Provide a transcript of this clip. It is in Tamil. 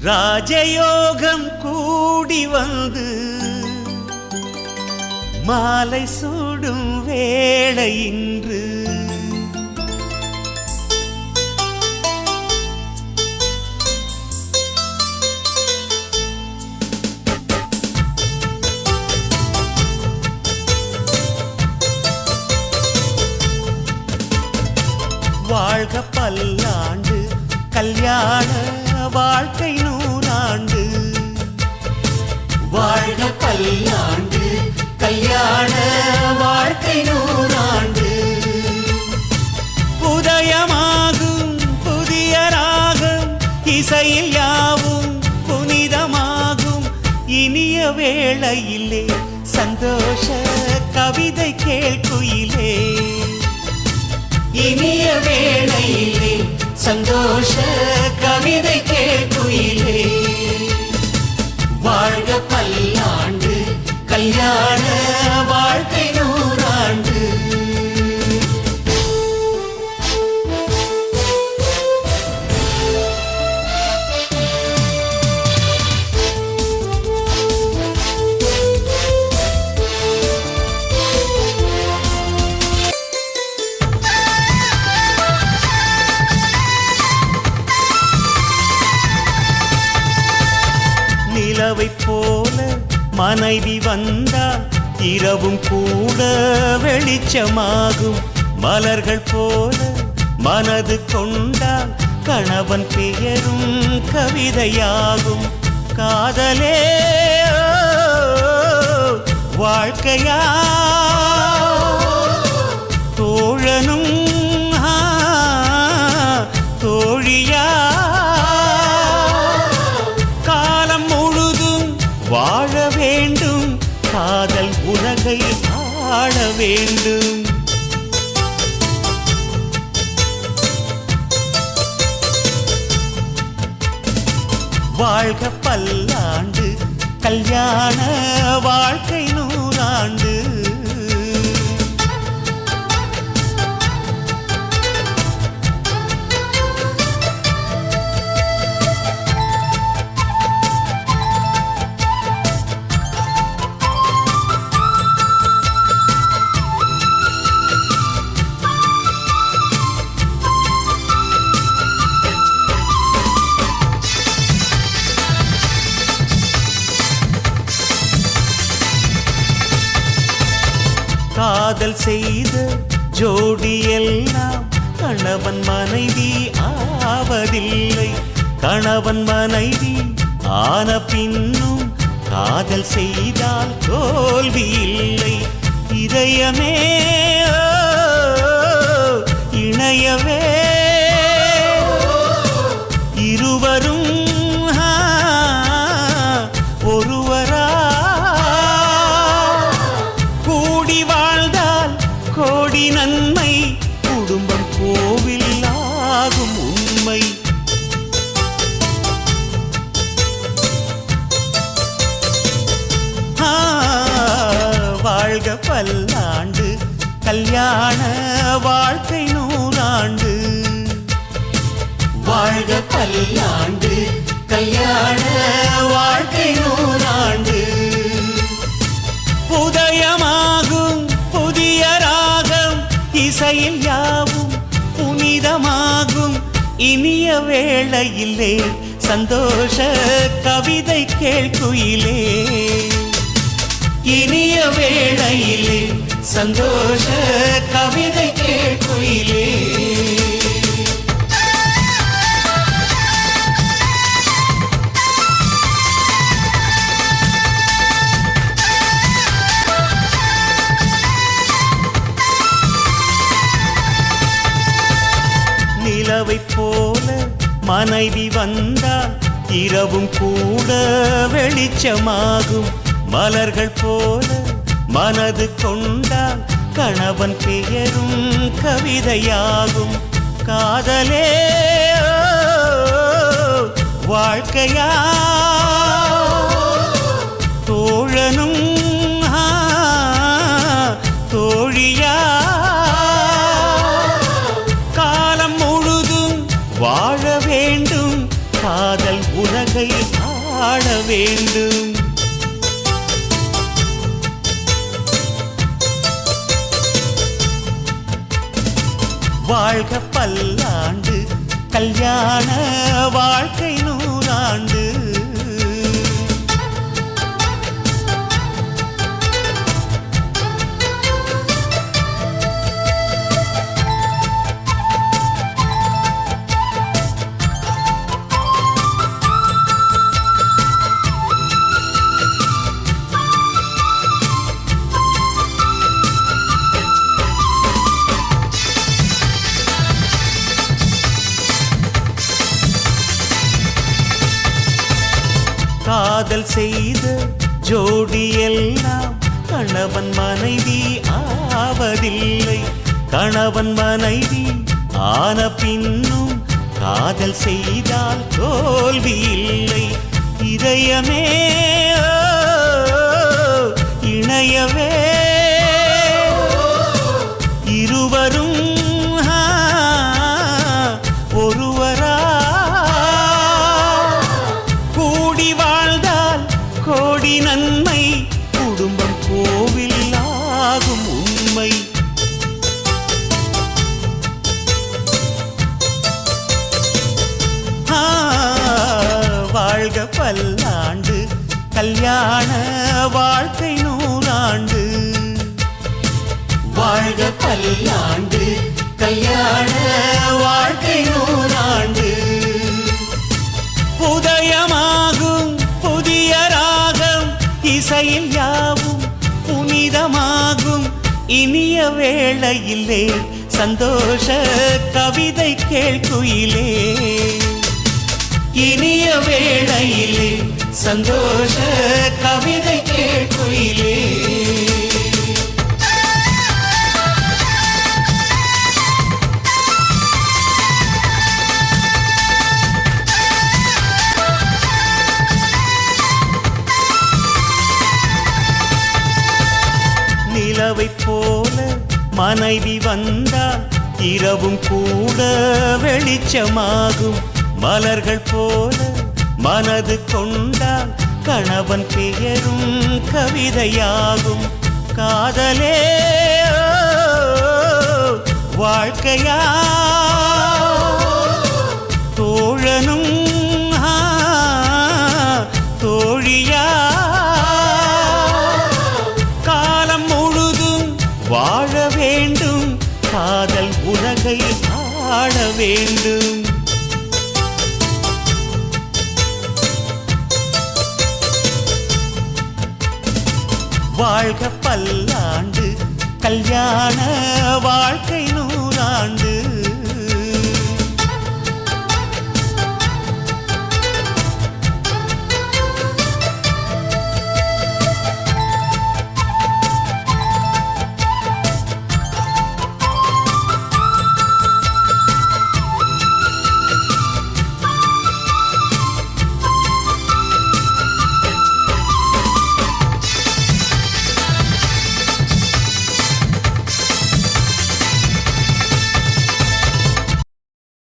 ராஜயோகம் கூடி வந்து மாலை சூடும் வேளையின்று வாழ்க பல்லாண்டு கல்யாண வாழ்க்கை நூறாண்டு வாழ்க பல்லாண்டு கல்யாண வாழ்க்கை நூறாண்டு. உதயமாகும் புதிய ராகம் இசையில் யாவும் புனிதமாகும். இனிய வேளையிலே சந்தோஷ கவிதை கேள்குயிலே இனிய வேளையிலே சந்தோஷ கவிதை கேள்குயிலே மனைவி வந்தால் இரவும் கூட வெளிச்சமாகும். மலர்கள் போல மனது கொண்டால் கணவன் பெயரும் கவிதையாகும். காதலே வாழ்க்கையா? வாழ்க பல்லாண்டு கல்யாண வாழ்க்கை நூறாண்டு. காதல் செய்த ஜோடி எல்லாம் கணவன் மனைவி ஆவதில்லை. கணவன் மனைவி ஆன பின்னும் காதல் செய்தால் தோல்வி இல்லை. இதயமே இணையவே. இருவரும் பல்லாண்டு கல்யாண வாழ்க்கை நூறாண்டு. வாழ்க பல்லாண்டு கல்யாண வாழ்க்கை நூறாண்டு. புதயமாகும் புதிய ராகம் இசையில் யாவும் புனிதமாகும். இனிய வேளையிலே சந்தோஷ கவிதை கேள்குயிலே இனிய வேளையிலே சந்தோஷ கவிதை கேட்குயிலே நிலவைப் போல மனைவி வந்தால் இரவும் கூட வெளிச்சமாகும். மலர்கள் போல மனது கொண்டால் கணவன் பெயரும் கவிதையாகும். காதலே வாழ்க்கையா? தோழனும் தோழியா? காலம் முழுதும் வாழ வேண்டும். காதல் உலகை ஆட வேண்டும். வாழ்க பல்லாண்டு கல்யாண வாழ்க்கை நூறாண்டு. காதல் செய்த ஜோடி எல்லாம் கணவன் மனைவி ஆவதில்லை. கணவன் மனைவி ஆன பின்னும் காதல் செய்தால் தோல்வி இல்லை இதயமே பல்லாண்டு கல்யாண வாழ்க்கை நூறாண்டு. வாழ்க பல்லாண்டு கல்யாண வாழ்க்கை நூறாண்டு. உதயமாகும் புதிய ராகம் இசையில் யாவும் புனிதமாகும். இனிய வேளையிலே சந்தோஷ கவிதை கேள்குயிலே இனிய வேளையிலே சந்தோஷ கவிதை கேட்குயிலே. நிலவை போல மனைவி வந்தால் இரவும் கூட வெளிச்சமாகும். மலர்கள் போல மனது கொண்டால் கணவன் பெயரும் கவிதையாகும். காதலே வாழ்க்கையா? தோழனும் தோழியா? காலம் முழுதும் வாழ வேண்டும். காதல் உலகை ஆட வேண்டும். வாழ்க பல்லாண்டு. கல்யாண வாழ்க்கை